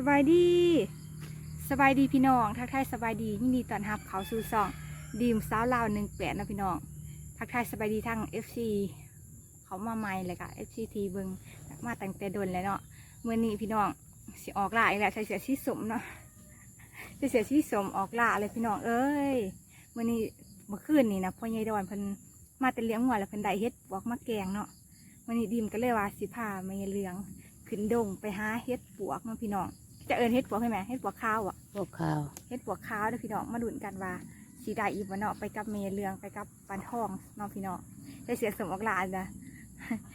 สบายดีสบายดีพี่น้อง ทักทายสบายดียินดีต้อนรับเขาสู่ซองดีมสาวลาวหนึ่งแปดนะพี่น้อง ทักทายสบายดีทั้ง FC เขามาใหม่เลยค่ะ FC ทีเบิงมาตั้งแต่โดนแล้วเนาะเมื่อนี้พี่น้องสิออกล่าอีกแล้วใส่เสื้อสีสมเนาะใส่เสื้อสีสมออกล่าเลยพี่น้องเอ้ยเมื่อนี้เมื่อคืนนี่นะพ่อใหญ่ดอนเพิ่นมาแต่เลี้ยงหัวแล้วเพิ่นได้เฮ็ดบวกมาแกงเนาะวันนี้ดีมก็เลยว่าสิพาแม่เลี้ยงขึ้นดงไปหาเฮ็ดปวกเนาะพี่น้อง จะเอินเฮ็ดปวกใช่ไหมเฮ็ดปวกข้าวอะพวกข้าวเฮ็ดปวกข้าวเด้อพี่น้องมาดุนกันว่าสีได้อีกวันเนาะไปกับเมยเรืองไปกับปันทองเน้องพี่น้องได้เสียสมออกหลานนะ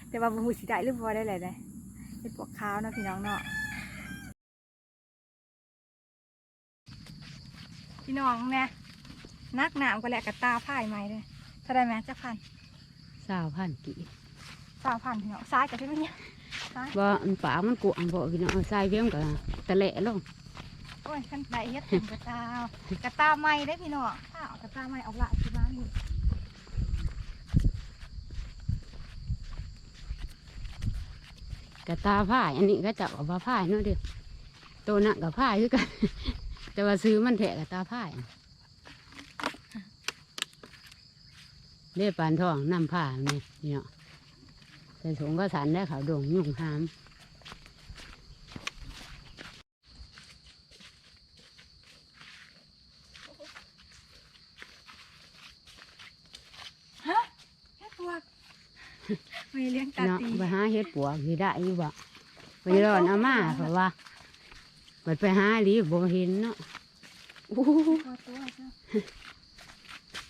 แต่ว่าบ่ฮู้สิได้หรือบ่ได้เลยนะเฮ็ดปวกข้าวเนาะพี่น้องเนาะพี่น้องแม่นักหนามก็แหละกับตาพ่ายใหม่เลยเท่าได้ไหมจักพันสาวพันกี่สามพันพี่น้องซ้ายกับที่มันเนี่ยซ้าย บ่อันป่ามันกวางบ่พี่น้องเอาใส่เบี้ยมกับตะแหละลงโอ้ยขันไดเฮ็ดถึงกระตากระตาใหม่ได้อพี่น้องถ้าเอากระตาใหม่เอาละที่บ้านนี่กระตาผ้ายอันนี้ก็จะเอาผ้าผ้ายเนาะเด้อตัวนั้นกับผ้ายคือกัน แต่ว่าซื้อมันแถะกระตาผ้ายเรียปานทองน้ำผ้านี่พี่น้อง ใส่ถุงก็สันได้ขาวดงยุ่งหามฮะแค่ตัวไม่เลี้ยงตาเนาะตีไปหาเฮ็ดปวกสิได้อยู่บ่ไปรอนเอามาเพราะว่าบัดไปหาหลีบ่เห็นเนาะอู้หูตัวตัวเจ้า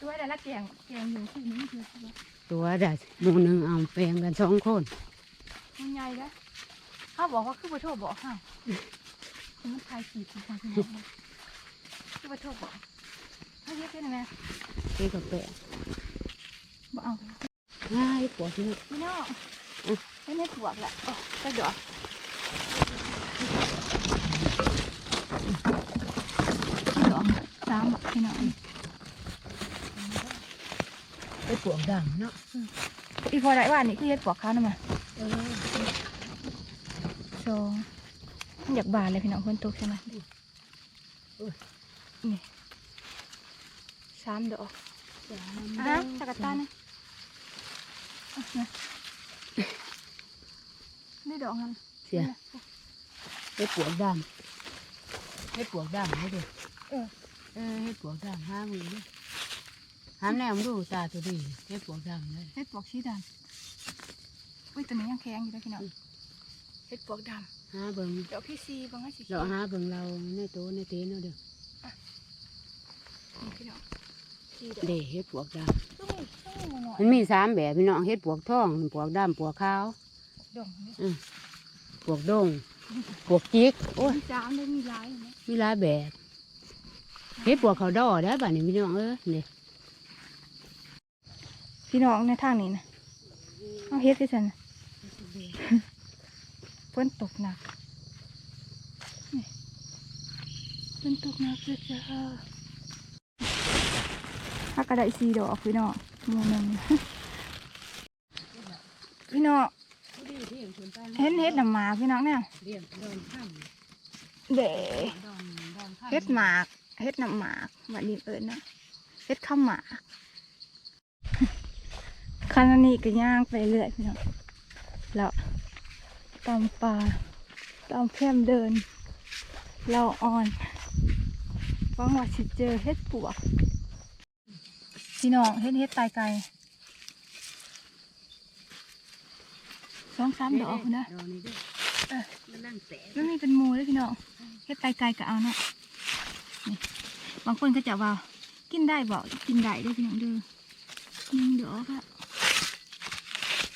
ตัวแต่ละแกงแกงอยู่ที่นี้คือตัว ตัวเด็ดหมู่หนึ่งเอาแปลงกันสองคนมันใหญ่แล้วเขาบอกว่าคือบ่โทษบอกให้คือมันทายขีดของคนที่น้องนะคือบ่โทษบอกให้เฮ็ดได้ไหมเจ๊กับแปะบ่เอาง่ายปวดที่นี่พี่น้องให้ไม่ปวกแหละโอ้กระดอกดอกสามบอกพี่น้องไอ้ปวดดังเนาะอีพอได้ว่านี่คือเฮ็ดปวกข้าวนั่นมาเออสองมันอยากบานเลยพี่น้องคนตกใช่ไหมนี่สามดอกอะจักรตานะอะนะนี่ดอกมันเสียไอ้ปวดดังไอ้ปวดดังให้ดูเออเออไอ้ปวดดังห้ามือเลย ห้ามแนมดูตาตัวดีไอ้ปวดดังเลยเฮ็ดปวกชีดำอุ้ยตัวนี้ยังแข็งอยู่เลยพี่น้องเฮ็ดปวกดหาเบิ่งำดอกพี่ซีบางให้สีเราหาเบิ่งเราในโต๊ะในเต็นท์เนาะเด้อนี่พี่น้องซีดอกเด้เฮ็ดปวดดังต้องมีต้องมีหน่อยมันมีสามแบบพี่น้องเฮ็ดปวกทองปวกดำปวกขาวดอกนี่ปวกดงปวกจิกโอ้ยมีจามเลยมีลายเห็นไหมมีหลายแบบเฮ็ดปวกเขาวดอได้ป่ะนี่พี่น้องเออนี่ พี่น้องในทางนี้นะเอาเฮ็ดที่ฉันน่ะฝนตกหนักนี่ฝนตกหนักเลยจ้าถ้ากระไดสีดอกพี่น้องหมูหนึ่งพี่น้องเห็นเฮ็ดน้ำหมากพี่น้องเนี่ยเรียนดอนข้ามเด็ดอนดอนข้ามเฮ็ดหมากเฮ็ดน้ำหมากวันนี้เอิญนะเฮ็ดข้าวหมาก คันนนี้ก็ย่างไปเรื่อยพี่น้องแล้วตามป่าตามแคมเดิน เราอ่อนหวังว่าสิเจอเฮ็ดปวกพี่น้องเฮ็ดเฮ็ดตายไก่สองสามดอกนะนี้ด้วยมันนั่งแตะมันมีเป็นมูเลยพี่น้องเฮ็ดตายไก่ก็เอาเนาะบางคนก็จะว่ากินได้บ่กินได้ด้วยพี่น้องเด้อหนึ่งดอกอะ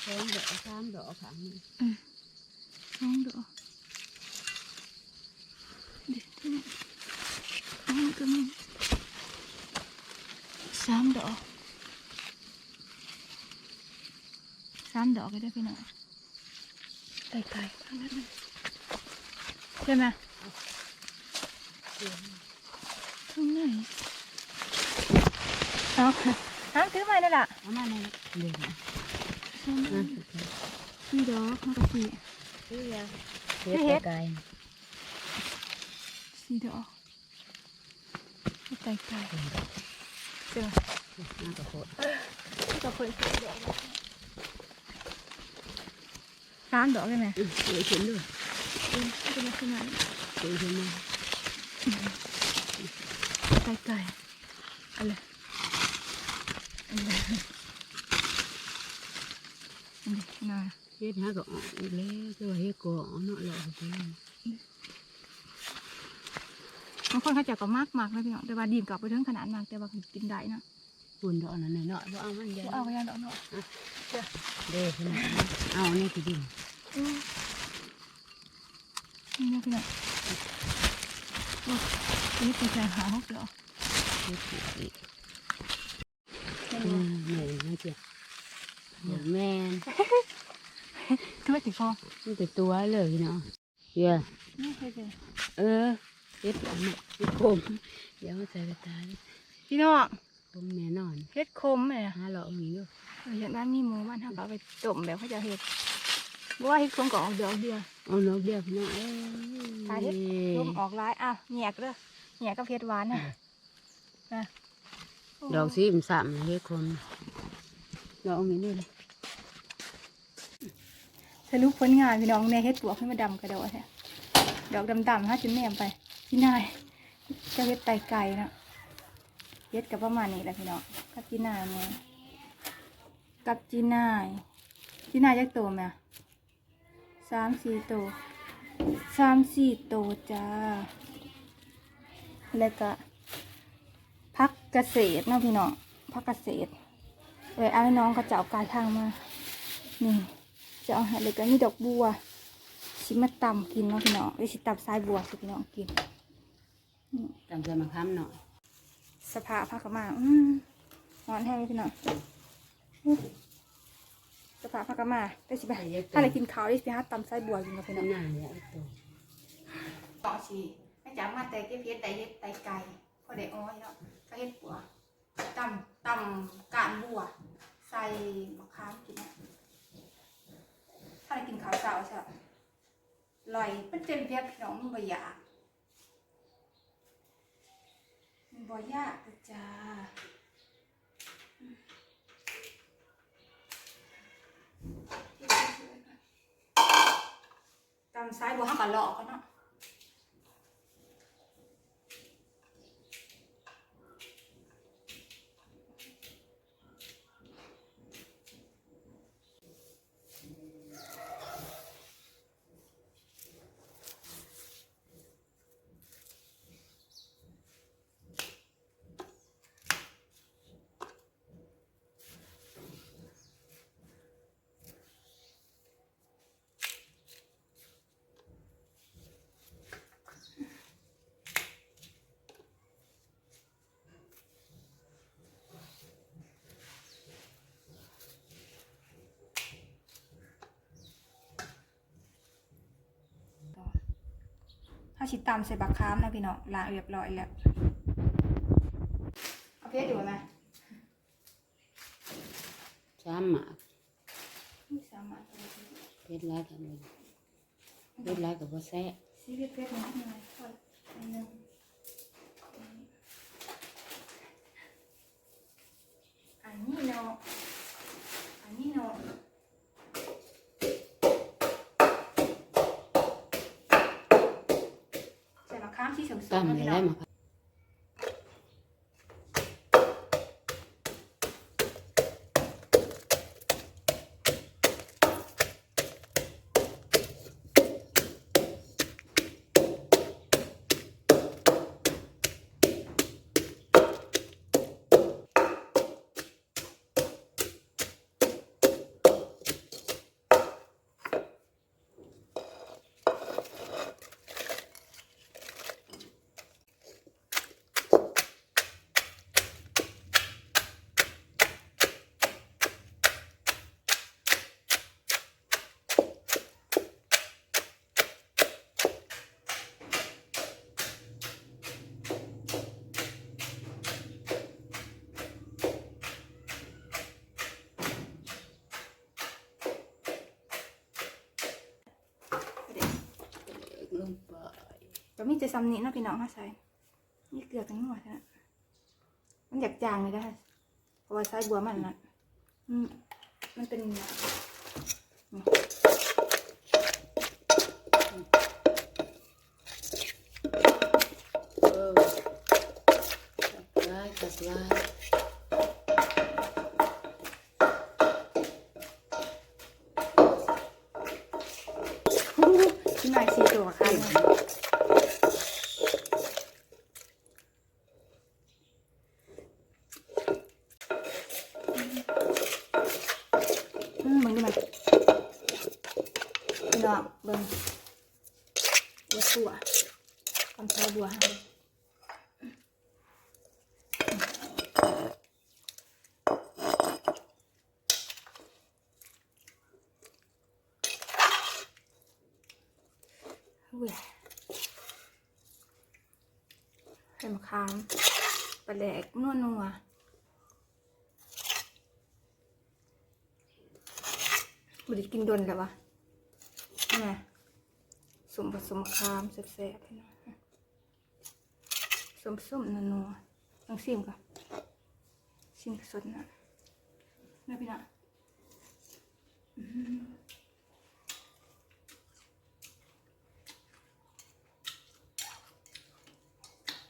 สองดอกสามดอกค่ะนี่สองดอกเด็ดพี่น้องสองก็มีสามดอกสามดอกก็ได้พี่น้องไก่ไก่ทั้งนั้นใช่ไหมข้างในเอาห้าถือไม้เลยล่ะเอามาในเดือน นี่ดอกมันก็สี่เฮ็ดเฮ็ดไก่สีดอกไก่ไก่เจอน่ากระโพดที่กับเพิ่นสี่ดอกแล้วสามดอกเลยไหมอืมเลยนด้วยเออเป็นลักษณะนี้เลยนมาไก่ไก่เอะไรอะไร นนี้หน่อยเฮ็ดหาก็ออกอีกแล้วคือว่าเฮ็ดก็ออกเนาะหลอกไปเลยบางคนเขาจะก็มากมากเลยพี่น้องแต่ว่าดีมกับไปถึงขนาดมากแต่ว่ากินได้นะหุ่นดอกนั่นน่ะเนาะบ่เอามันใหญ่บ่เอาไปยันดอกเนาะเด้ขนาดนั้นเอานี่คือดินอืมนี่นะพี่น้องโอ้ยอันนี้เป็นแฟนหาหกดอกเฮ็ดอีกอีกเห็นอืบ่มแม่นมาเจ้ะเดี๋ยว แม่นคือว่าติดคอมันเป็นตัวเลยเนาะเดี๋ยวนี่เคยเจอเออเฮ็ดอันนี้เฮ็ดโคมเดี๋ยวมาใส่กระตาดิพี่น้องโคมแน่นอนเฮ็ดคมแหม่หาหลอกมีอยู่เอออย่างนั้นมีหมูบ้านเขาก็เอาไปต้มแบบเขาจะเฮ็ดบ่ว่าเฮ็ดคมก็ออกดอกเดียวเอานกเดียวพี่น้องเอ้ยตายเฮ็ดต้มออกหลายอะแหยกเด้อแหยกกับเฮ็ดหวานน่ะนะโดอกสีมสามเฮ็ดโคม ดอกมีด้เลยสรุผลงานพี่น้องในเฮ็ดปวกให้มาดำกระโดดแท้ดอกดำๆฮะจนแนมไปพี่นายจะเฮ็ดไตไก่นะเฮ็ดกับประมาณนี้แหละพี่น้องกับจีนายเนี่ยกับจีนายจีนายจักโตไหมสามสี่โตสามสี่โตจ้า แล้วก็พักเกษตรเนาะพี่น้องพักเกษตร เอ้ยเอาให้น้องก็จะเอากายทางมา นี่ จะเอาให้เลยก็นี่ดอกบัว ชิมาตำกินเนาะพี่น้องไอ้ชิตำสายบัวสิพี่น้องกินจำใจมาค้ำหน่อยสภาพพักกมาอืมนอนแห้งเลยพี่น้องอื้อสภาพพักกมาได้สิไปถ้าอะไรกินข้าวได้สิฮะตำสายบัวกินกับพี่น้องหน้าเนี่ยตัวต่อชีไม่จำมาแต่เก็บเฮ็ดไตเฮ็ดไตไก่พอได้อ้อยเนาะก็เฮ็ดปัวตำตำกาดบัวใส่ มะขามกินนะถ้าได้กินข้าวเช้าใช่ไหมลอยเป็นเต็มเพียบพี่น้องมันบ่อยากมันบ่อยากจ้าตำซ้ายบัวห้ามกันหลอกกันเนาะ ถ้าชิดตามใส่บักค้ามนะพี่น้องล้างเรียบร้อยแล้ว เอาเพชรอยู่ไหมสามหมากไม่สามารถเพชรร้ายกันเลยเพชรร้ายกับว่าแซ่ซีเพชรเพชรนิดหน่อยก่อนอันหนึงอันนี้เนาะอันนี้เนาะใส่บักค้ามที่สม ตั้มๆนะไม่พี่ น้ได้องมาก็มีแต่ซ้ำนี้เนาะพี่น้องเขาใส่นี่เกลือกันหมดนะมันอยากจางเลยได้เพราะว่าใส่บัวมันนะอืมมันเป็นเออตักลายตักลาย ที่หน่อยสีตัวค่ะอืมมึงดูมันพี่น้องเบิ่งเดี๋ยวตัวคำใช้บัวให้อุ้ยไข่ มะขามปลาแดกนัวนัวบุได้กินดนแล้ววะนี่สมผสมมะขามแซ่บๆพี่น้องส้มๆนัวต้องซิมก่อนซิมสดนะนี่พี่น้อง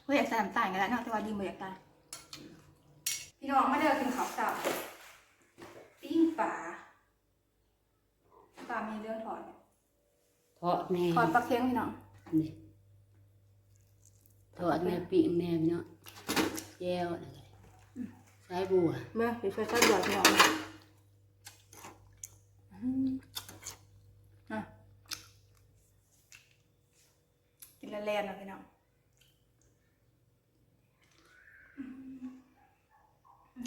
อื้อหือเฮ้ยอยากใส่น้ำตาลกันแล้วเนาะแต่ว่าดีบ่อยากตายพี่น้องมาเดินกินข้าวเช้าปิ้งปลาปลามีเรื่องถอดทอดแน่ถอดปลาเค็งพี่น้องนี่ทอดแน่ปิ้งแน่พี่เนาะแก้วอะไรใส่บัวเมื่อเดี๋ยวช่วยใส่บัวพี่น้องนะอืมอะกินแล้วแลนๆนะพี่น้องอืมอืม ได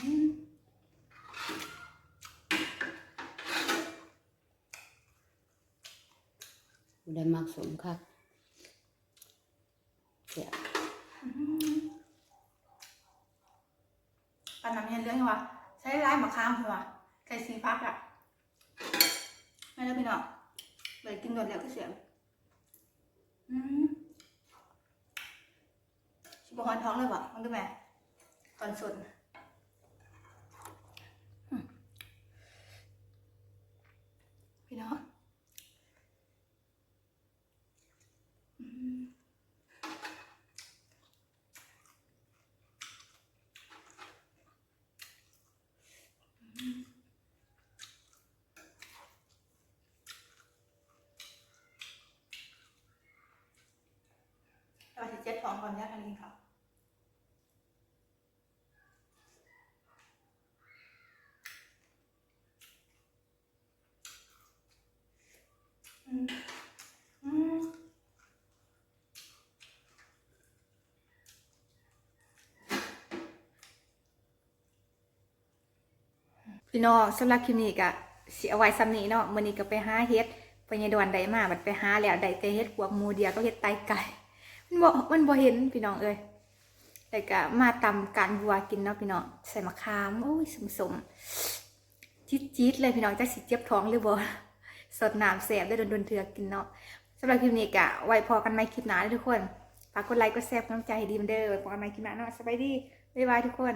้มักสมคักเสียปันน้ำเย็นเรื่องยังวะใช้ร้ายหมะขามหรอวะใส่ซีพักอะไม่ได้พี่น้องเลยกินโดแล้วก็เสียงอืมชิบะฮอนท้องเลยปะมันดูแม่ก่อนสดอืม พี่น้องเราจะเจ็ดท้องก่อนย่าทันกินข้า พี่น้องสำหรับคลิปนี้ก็สิเอาไว้ซ้ำนี้เนาะมื้อนี้ก็ไปหาเฮ็ดไปยดวนได้มาบัดไปหาแล้วได้แต่เฮ็ดพวกหมูเดียวก็เฮ็ดไตไก่ มันบ่มันบ่เห็นพี่น้องเอ้ยแต่ก็มาตำการบัวกินเนาะพี่น้องใส่มะขามโอ้ยสมๆจี๊ดๆเลยพี่น้องจักสิเจ็บท้องหรือบ่สดน้ำแซ่บได้โดนๆเทื่อกินเนาะสำหรับคลิปนี้ก็ไว้พอกันใหมคลิปหน้าทุกคนฝากกดไลค์กดแชร์กำลังใจให้ดีมือนเด้อไว้พอกันใหมคลิปหน้าเนาะสบายดีบ๊ายบายทุกคน